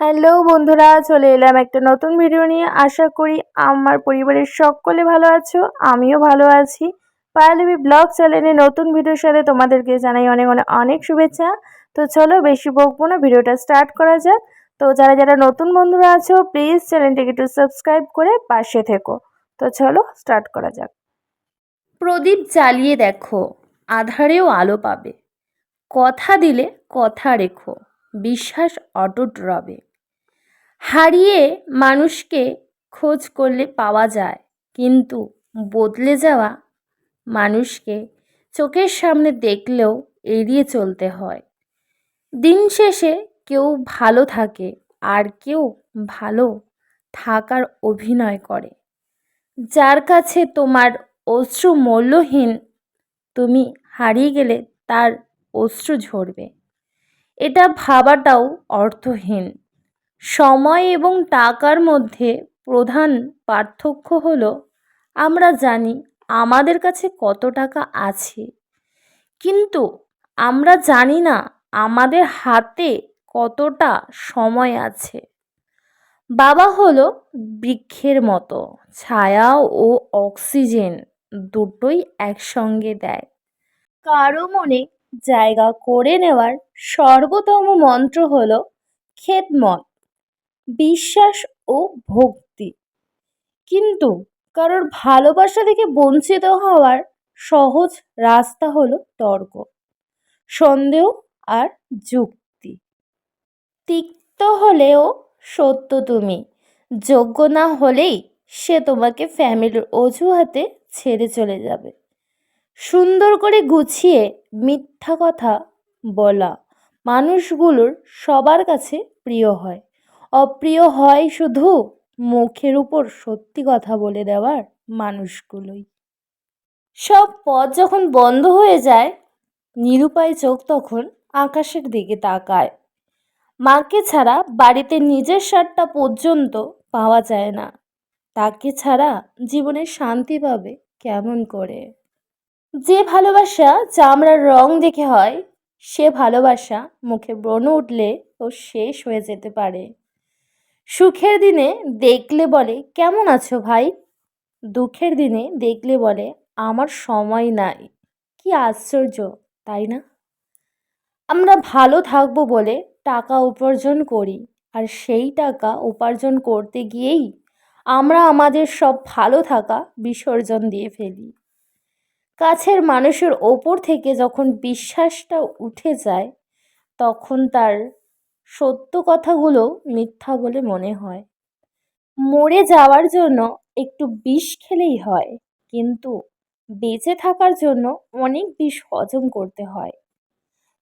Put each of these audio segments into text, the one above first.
Hello বন্ধুরা, চলে এলাম একটা নতুন ভিডিও নিয়ে। আশা করি আমার পরিবারের সকলে ভালো আছো, আমিও ভালো আছি। পায়ালবি ব্লগ চ্যানেলে নতুন ভিডিওর সাথে তোমাদেরকে জানাই অনেক অনেক অনেক শুভেচ্ছা। তো চলো বেশি বকবো না ভিডিওটা স্টার্ট করা যাক। তো যারা যারা নতুন বন্ধুরা আছো প্লিজ চ্যানেলটিকে একটু সাবস্ক্রাইব করে পাশে থেকো। তো চলো স্টার্ট করা যাক। প্রদীপ জ্বালিয়ে দেখো, আধারেও আলো পাবে। কথা দিলে কথা রেখো, বিশ্বাস অটুট রবে। হারিয়ে মানুষকে খোঁজ করলে পাওয়া যায়, কিন্তু বদলে যাওয়া মানুষকে চোখের সামনে দেখলেও এড়িয়ে চলতে হয়। দিন শেষে কেউ ভালো থাকে আর কেউ ভালো থাকার অভিনয় করে। যার কাছে তোমার অশ্রু মূল্যহীন, তুমি হারিয়ে গেলে তার অশ্রু ঝরবে। এটা ভাবাটাও অর্থহীন। সময় এবং টাকার মধ্যে প্রধান পার্থক্য হলো, আমরা জানি আমাদের কাছে কত টাকা আছে। কিন্তু আমরা জানি না আমাদের হাতে কতটা সময় আছে। বাবা হলো বৃক্ষের মতো, ছায়া ও অক্সিজেন দুটোই একসঙ্গে দেয়। কারও মনে জায়গা করে নেওয়ার সর্বোত্তম মন্ত্র হলো খেদমত। বিশ্বাস ও ভক্তি। কিন্তু কারোর ভালোবাসা থেকে বঞ্চিত হওয়ার সহজ রাস্তা হলো তর্ক, সন্দেহ আর যুক্তি। তিক্ত হলেও সত্য তুমি, যোগ্য না হলেই সে তোমাকে ফ্যামিলির অজুহাতে ছেড়ে চলে যাবে। সুন্দর করে গুছিয়ে মিথ্যা কথা বলা মানুষগুলোর সবার কাছে প্রিয় হয়। অপ্রিয় হয় শুধু মুখের উপর সত্যি কথা বলে দেওয়ার মানুষগুলোই। সব পথ যখন বন্ধ হয়ে যায়, নিরুপায় চোখ তখন আকাশের দিকে তাকায়। মাকে ছাড়া বাড়িতে নিজের স্বাদটা পর্যন্ত পাওয়া যায় না। তাকে ছাড়া জীবনে শান্তি পাবে কেমন করে? যে ভালোবাসা চামড়ার রং দেখে হয়, সে ভালোবাসা মুখে ব্রণ উঠলে ও শেষ হয়ে যেতে পারে। সুখের দিনে দেখলে বলে, কেমন আছো ভাই? দুঃখের দিনে দেখলে বলে, আমার সময় নাই। কি আশ্চর্য, তাই না? আমরা ভালো থাকব বলে টাকা উপার্জন করি, আর সেই টাকা উপার্জন করতে গিয়েই আমরা আমাদের সব ভালো থাকা বিসর্জন দিয়ে ফেলি। কাছের মানুষের ওপর থেকে যখন বিশ্বাসটা উঠে যায়, তখন তার সত্য কথাগুলো মিথ্যা বলে মনে হয়। মরে যাওয়ার জন্য একটু বিষ খেলেই হয়, কিন্তু বেঁচে থাকার জন্য অনেক বিষ হজম করতে হয়।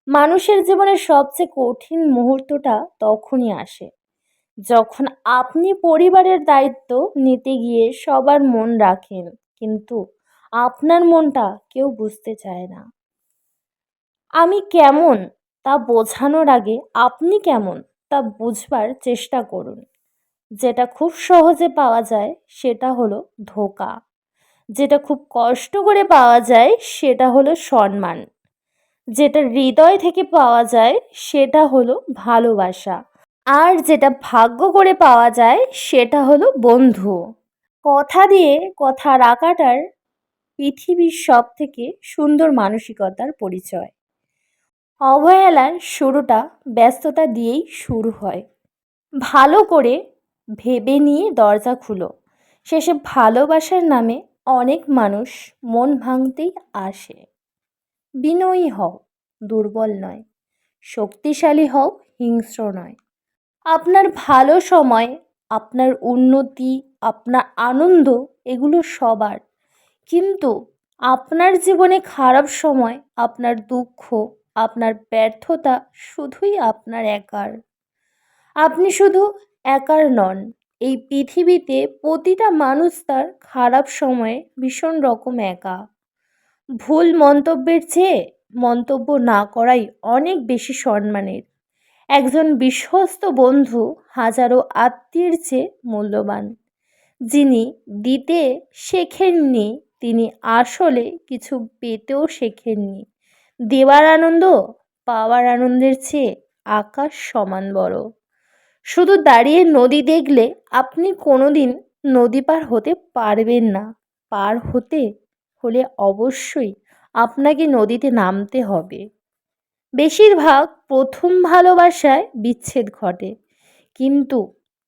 মানুষের জীবনে সবচেয়ে কঠিন মুহূর্তটা তখনই আসে, যখন আপনি পরিবারের দায়িত্ব নিতে গিয়ে সবার মন রাখেন, কিন্তু আপনার মনটা কেউ বুঝতে চায় না। আমি কেমন তা বোঝানোর আগে আপনি কেমন তা বুঝবার চেষ্টা করুন। যেটা খুব সহজে পাওয়া যায় সেটা হলো ধোকা। যেটা খুব কষ্ট করে পাওয়া যায় সেটা হলো সম্মান। যেটা হৃদয় থেকে পাওয়া যায় সেটা হলো ভালোবাসা। আর যেটা ভাগ্য করে পাওয়া যায় সেটা হলো বন্ধু। কথা দিয়ে কথা রাখাটার পৃথিবীর সব থেকে সুন্দর মানসিকতার পরিচয়। অবহেলার শুরুটা ব্যস্ততা দিয়েই শুরু হয়। ভালো করে ভেবে নিয়ে দরজা খুলো। শেষে ভালোবাসার নামে অনেক মানুষ মন ভাঙতেই আসে। বিনয়ী হও, দুর্বল নয়। শক্তিশালী হও, হিংস্র নয়। আপনার ভালো সময়, আপনার উন্নতি, আপনার আনন্দ, এগুলো সবার। কিন্তু আপনার জীবনে খারাপ সময়, আপনার দুঃখ আপনার ব্যর্থতা শুধুই আপনার একার। আপনি শুধু একার নন, এই পৃথিবীতে প্রতিটা মানুষ তার খারাপ সময়ে ভীষণ রকম একা। ভুল মন্তব্যের চেয়ে মন্তব্য না করাই অনেক বেশি সম্মানের। একজন বিশ্বস্ত বন্ধু হাজারো আত্মীয়ের চেয়ে মূল্যবান, যিনি দিতে শেখেননি, তিনি আসলে কিছু পেতেও শেখেননি। দেওয়ার আনন্দ, পাওয়ার আনন্দের চেয়ে আকাশ সমান বড়। শুধু দাঁড়িয়ে নদী দেখলে আপনি কোনোদিন নদী পার হতে পারবেন না। পার হতে হলে অবশ্যই আপনাকে নদীতে নামতে হবে। বেশিরভাগ প্রথম ভালোবাসায় বিচ্ছেদ ঘটে, কিন্তু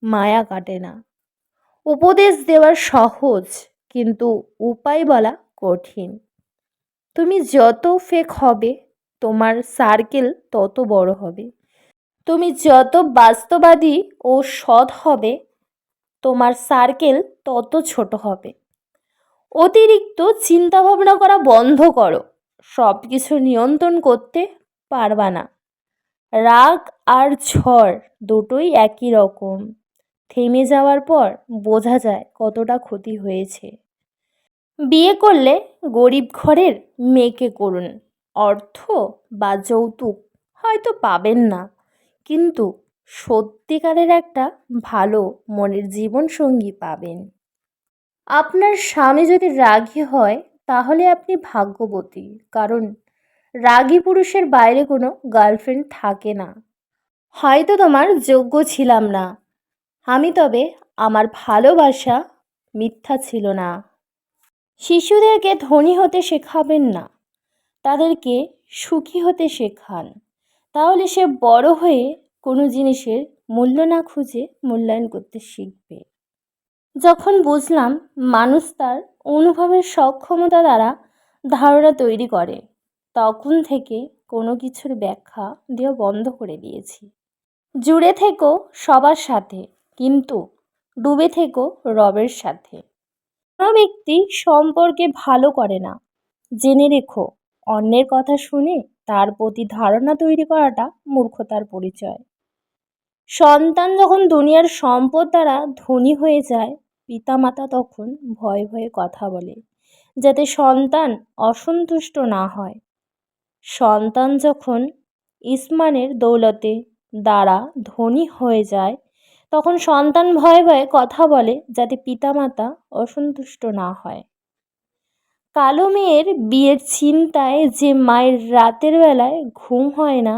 মায়া কাটে না। উপদেশ দেওয়া সহজ, কিন্তু উপায় বলা কঠিন। তুমি যত ফেক হবে, তোমার সার্কেল তত বড় হবে। তুমি যত বাস্তবাদী ও সৎ হবে, তোমার সার্কেল তত ছোট হবে। অতিরিক্ত চিন্তাভাবনা করা বন্ধ করো। সব কিছু নিয়ন্ত্রণ করতে পারবা না। রাগ আর ঝড় দুটোই একই রকম। থেমে যাওয়ার পর বোঝা যায় কতটা ক্ষতি হয়েছে। বিয়ে করলে গরিব ঘরের মেয়েকে করুন। অর্থ বা যৌতুক হয়তো পাবেন না। কিন্তু সত্যিকারের একটা ভালো মনের জীবনসঙ্গী পাবেন। আপনার স্বামী যদি রাগী হয়, তাহলে আপনি ভাগ্যবতী। কারণ রাগী পুরুষের বাইরে কোনো গার্লফ্রেন্ড থাকে না। হয়তো তোমার যোগ্য ছিলাম না। আমি তবে আমার ভালোবাসা মিথ্যা ছিল না। শিশুদেরকে ধনী হতে শেখাবেন না, তাদেরকে সুখী হতে শেখান। তাহলে সে বড় হয়ে কোনো জিনিসের মূল্য না খুঁজে মূল্যায়ন করতে শিখবে। যখন বুঝলাম মানুষ তার অনুভবের সক্ষমতা দ্বারা ধারণা তৈরি করে, তখন থেকে কোনো কিছুর ব্যাখ্যা দেওয়া বন্ধ করে দিয়েছি। জুড়ে থেকো সবার সাথে, কিন্তু ডুবে থেকো রবের সাথে। কোনো ব্যক্তি সম্পর্কে ভালো করে না। জেনে রেখো, অন্যের কথা শুনে তার প্রতি ধারণা তৈরি করাটা মূর্খতার পরিচয়। সন্তান যখন দুনিয়ার সম্পদ দ্বারা ধনী হয়ে যায়, পিতামাতা তখন ভয়ে ভয়ে কথা বলে, যাতে সন্তান অসন্তুষ্ট না হয়। সন্তান যখন ইসমানের দৌলতে দ্বারা ধনী হয়ে যায় তখন সন্তান ভয়ে ভয়ে কথা বলে যাতে পিতামাতা অসন্তুষ্ট না হয়। কালো মেয়ের বিয়ের চিন্তায় যে মায়ের রাতের বেলায় ঘুম হয় না,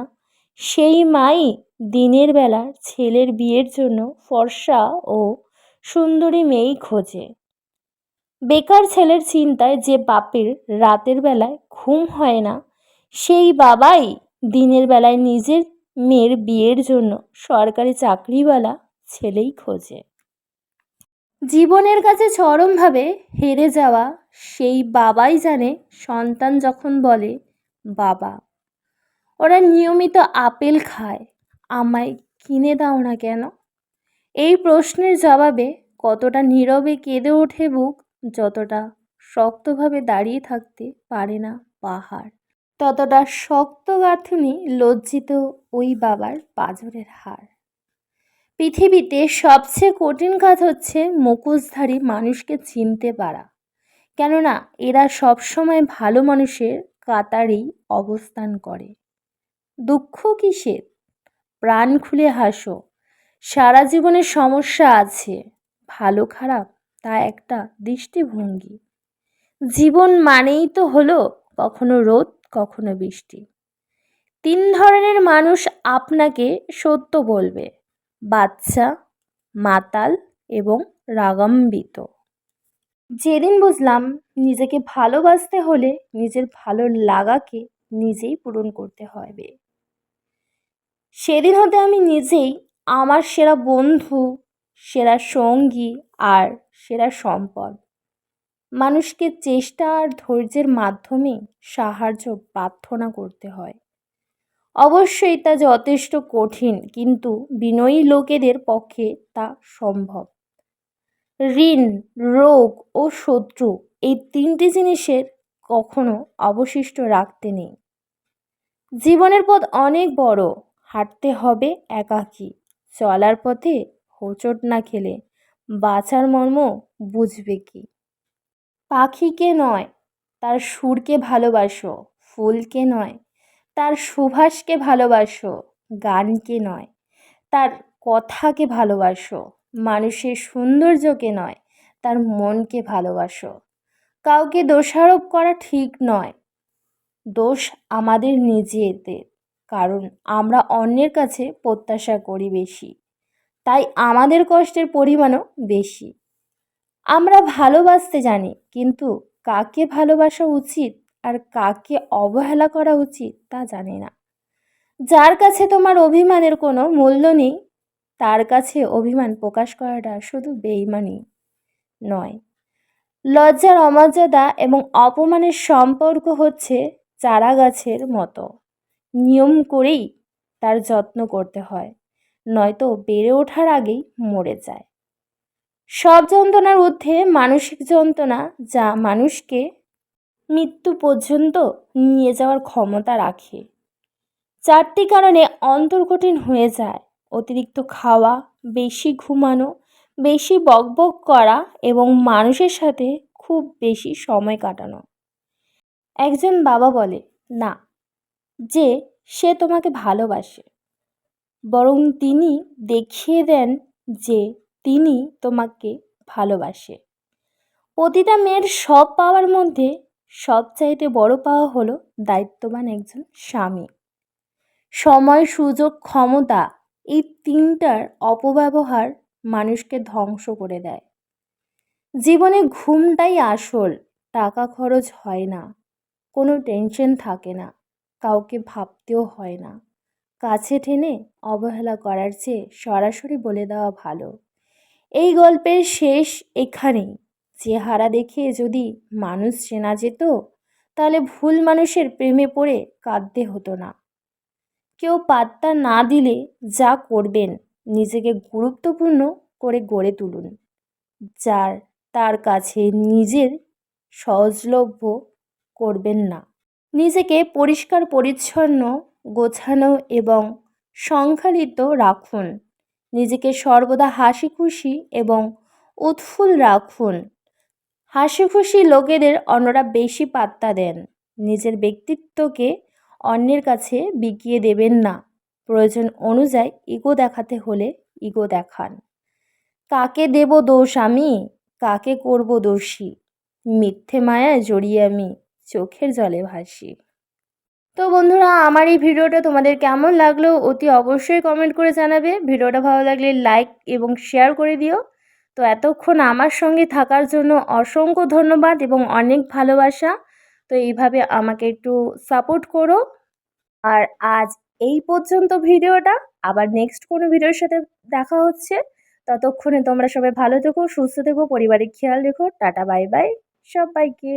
সেই মাই দিনের বেলা ছেলের বিয়ের জন্য ফর্সা ও সুন্দরী মেয়েই খোঁজে। বেকার ছেলের চিন্তায় যে বাপের রাতের বেলায় ঘুম হয় না, সেই বাবাই দিনের বেলায় নিজের মেয়ের বিয়ের জন্য সরকারি চাকরিওয়ালা ছেলেই খোঁজে। জীবনের কাছে চরমভাবে হেরে যাওয়া সেই বাবাই জানে সন্তান যখন বলে, বাবা, ওরা নিয়মিত আপেল খায়, আমায় কিনে দাও না কেন? এই প্রশ্নের জবাবে কতটা নীরবে কেঁদে ওঠে বুক, যতটা শক্তভাবে দাঁড়িয়ে থাকতে পারে না পাহাড়, ততটা শক্ত গাঁথুনি লজ্জিত ওই বাবার পাঁজরের হার পৃথিবীতে সবচেয়ে কঠিন কাজ হচ্ছে মুখোশধারী মানুষকে চিনতে পারা। কেননা, এরা সবসময় ভালো মানুষের কাতারেই অবস্থান করে। দুঃখ কিসের? প্রাণ খুলে হাসো। সারা জীবনের সমস্যা আছে, ভালো খারাপ তা একটা দৃষ্টিভঙ্গি। জীবন মানেই তো হলো কখনো রোদ, কখনো বৃষ্টি। তিন ধরনের মানুষ আপনাকে সত্য বলবে। বাচ্চা মাতাল এবং রাগাম্বিত। যেদিন বুঝলাম নিজেকে ভালোবাসতে হলে নিজের ভালো লাগাকে নিজেই পূরণ করতে হবে। সেদিন হতে আমি নিজেই আমার সেরা বন্ধু, সেরা সঙ্গী আর সেরা সম্পদ। মানুষকে চেষ্টা আর ধৈর্যের মাধ্যমে সাহায্য প্রার্থনা করতে হয়। অবশ্যই তা যথেষ্ট কঠিন, কিন্তু বিনয়ী লোকেদের পক্ষে তা সম্ভব। ঋণ, রোগ ও শত্রু এই তিনটি জিনিসের কখনো অবশিষ্ট রাখতে নেই। জীবনের পথ অনেক বড়, হাঁটতে হবে একাকী, চলার পথে হোঁচট না খেলে বাঁচার মর্ম বুঝবে কি? পাখিকে নয়, তার সুরকে ভালোবাসো, ফুলকে নয় তার সুভাষকে ভালোবাসো, গানকে নয়। তার কথাকে ভালোবাসো, মানুষের সৌন্দর্যকে নয়, তার মনকে ভালোবাসো। কাউকে দোষারোপ করা ঠিক নয়। দোষ আমাদের নিজেদের, কারণ আমরা অন্যের কাছে প্রত্যাশা করি বেশি। তাই আমাদের কষ্টের পরিমাণও বেশি। আমরা ভালোবাসতে জানি, কিন্তু কাকে ভালোবাসা উচিত? আর কাকে অবহেলা করা উচিত তা জানি না। যার কাছে তোমার অভিমানের কোনো মূল্য নেই, তার কাছে অভিমান প্রকাশ করাটা শুধু বেইমানি নয়। লজ্জার অমর্যাদা এবং অপমানের সম্পর্ক হচ্ছে চারা গাছের মতো। নিয়ম করেই তার যত্ন করতে হয়, নয়তো বেড়ে ওঠার আগেই মরে যায়। সব যন্ত্রণার ঊর্ধ্বে মানসিক যন্ত্রণা যা মানুষকে মৃত্যু পর্যন্ত নিয়ে যাওয়ার ক্ষমতা রাখে। চারটি কারণে অন্তর্কঠিন হয়ে যায়। অতিরিক্ত খাওয়া, বেশি ঘুমানো, বেশি বকবক করা এবং মানুষের সাথে খুব বেশি সময় কাটানো। একজন বাবা বলে, না, যে, সে তোমাকে ভালোবাসে। বরং তিনি দেখিয়ে দেন যে, তিনি তোমাকে ভালোবাসে। প্রতিটা মেয়ের সব পাওয়ার মধ্যে সবচাইতে বড় পাওয়া হলো দায়িত্ববান একজন স্বামী। সময়, সুযোগ, ক্ষমতা এই তিনটার অপব্যবহার মানুষকে ধ্বংস করে দেয়। জীবনে ঘুমটাই আসল, টাকা খরচ হয় না, কোনো টেনশন থাকে না, কাউকে ভাবতেও হয় না। কাছে টেনে অবহেলা করার চেয়ে সরাসরি বলে দেওয়া ভালো। এই গল্পের শেষ এখানেই। চেহারা দেখে যদি মানুষ চেনা যেত, তাহলে ভুল মানুষের প্রেমে পড়ে কাঁদতে হতো না। কেউ পাত্তা না দিলে যা করবেন, নিজেকে গুরুত্বপূর্ণ করে গড়ে তুলুন, যার তার কাছে নিজের সহজলভ্য করবেন না। নিজেকে পরিষ্কার, পরিচ্ছন্ন, গোছানো এবং সংখ্যালিত রাখুন। নিজেকে সর্বদা হাসি খুশি এবং উৎফুল রাখুন। হাসি খুশি লোকেদের অন্যরা বেশি পাত্তা দেন। নিজের ব্যক্তিত্বকে অন্যের কাছে বিকিয়ে দেবেন না। প্রয়োজন অনুযায়ী ইগো দেখাতে হলে ইগো দেখান। কাকে দেব দোষ আমি? কাকে করব দোষী? মিথ্যে মায়ায় জড়িয়ে আমি চোখের জলে ভাসি। তো বন্ধুরা, আমার এই ভিডিওটা তোমাদের কেমন লাগল অতি অবশ্যই কমেন্ট করে জানাবে। ভিডিওটা ভালো লাগলে লাইক এবং শেয়ার করে দিও। তো এতক্ষণ আমার সঙ্গে থাকার জন্য অসংখ্য ধন্যবাদ এবং অনেক ভালোবাসা। তো এইভাবে আমাকে একটু সাপোর্ট করো। আর আজ এই পর্যন্ত ভিডিওটা। আবার নেক্সট কোনো ভিডিওর সাথে দেখা হচ্ছে। ততক্ষণে তোমরা সবাই ভালো থেকো, সুস্থ থেকো, পরিবারের খেয়াল রেখো। টাটা বাই বাই সবাইকে।